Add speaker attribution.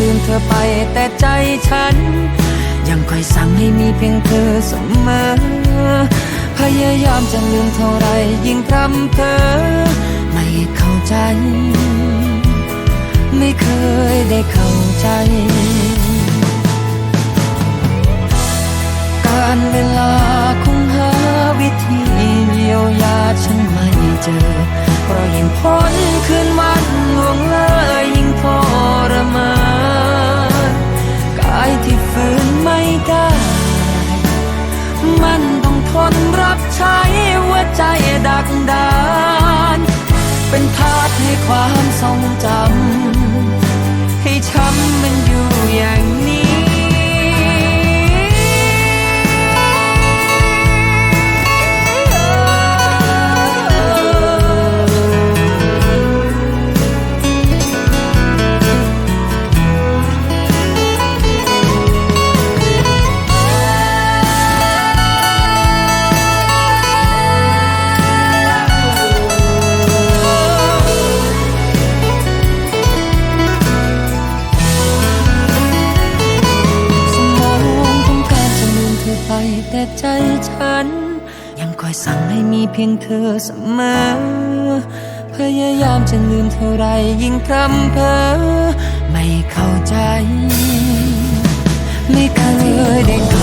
Speaker 1: ลืมเธอไปแต่ใจฉัน ยังคอยสั่งให้มีเพียงเธอเสมอ พยายามจะลืมเท่าไรยิ่งพรำเพอไม่เข้าใจ ไม่เคยได้เข้าใจ การเวลาคงหาวิธีเยียวยาฉันไม่เจอเพราะยิ่งพ้นคื แต่ใจฉัน ยังคอยสั่งให้มีเพียงเธอเสมอ พยายามจะลืมเท่าไรยิ่งพรำเพ้อไม่เข้าใจ ไม่เคยได้